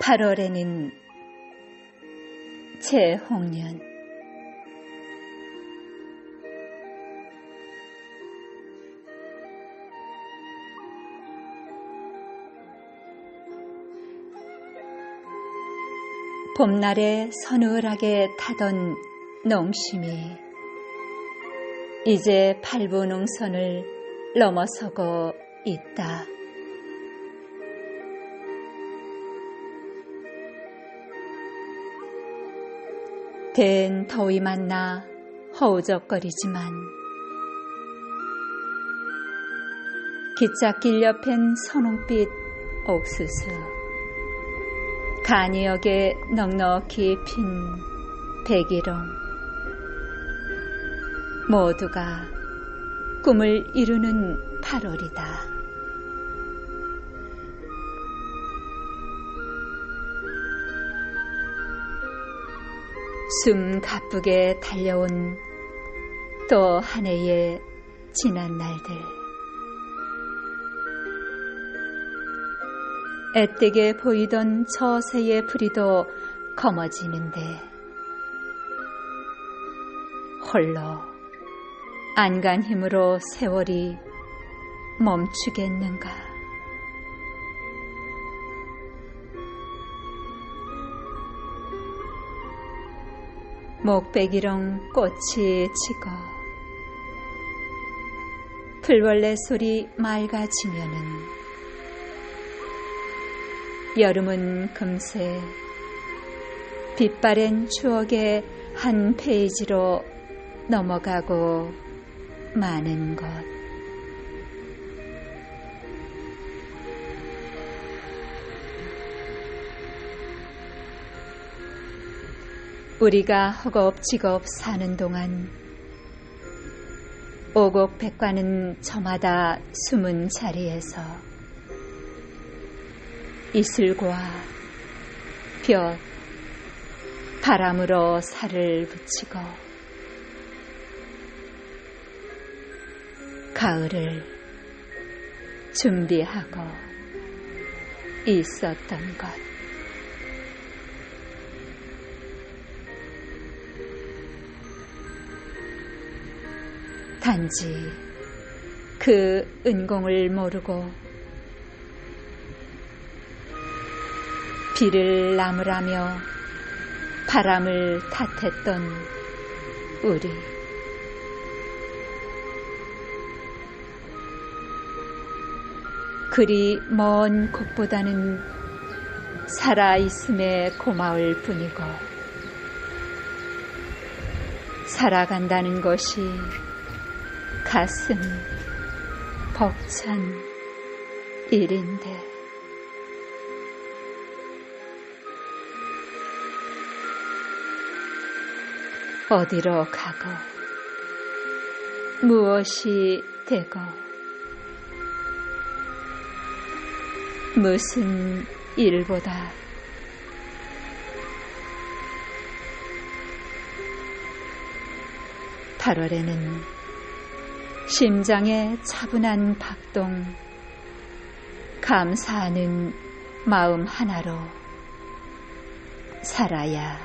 8월에는 재홍년 봄날에 서늘하게 타던 농심이 이제 팔부 농선을 넘어서고 있다. 댄 더위 만나 허우적거리지만 기찻길 옆엔 선홍빛 옥수수 간이역에 넉넉히 핀 백일홍 모두가 꿈을 이루는 8월이다. 숨 가쁘게 달려온 또 한 해의 지난 날들. 애되게 보이던 저 새의 뿌리도 검어지는데 홀로 안간 힘으로 세월이 멈추겠는가. 목베기렁 꽃이 지고 풀벌레 소리 맑아지면은 여름은 금세 빛바랜 추억의 한 페이지로 넘어가고 마는 것. 우리가 허겁지겁 사는 동안 오곡 백과는 저마다 숨은 자리에서 이슬과 볕, 바람으로 살을 붙이고 가을을 준비하고 있었던 것. 단지 그 은공을 모르고 비를 나무라며 바람을 탓했던 우리. 그리 먼 곳보다는 살아있음에 고마울 뿐이고, 살아간다는 것이 가슴 벅찬 일인데. 어디로 가고 무엇이 되고 무슨 일보다 (8월에는) 심장의 차분한 박동 감사하는 마음 하나로 살아야겠다.